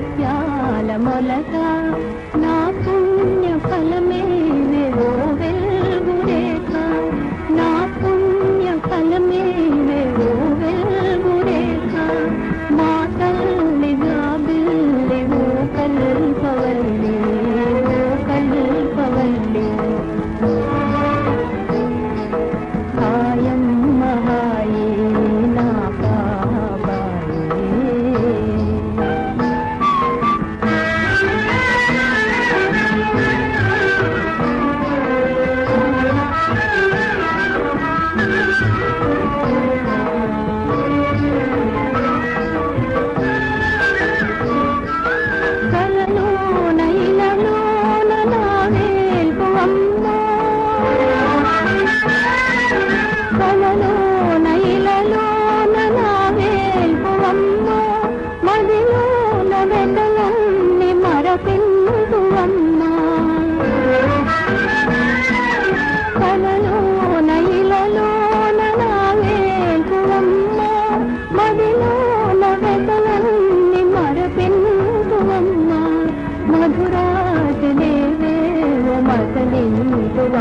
ముత్యాల మొలక నా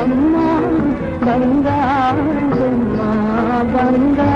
அம்மா பங்கா அம்மா பங்கா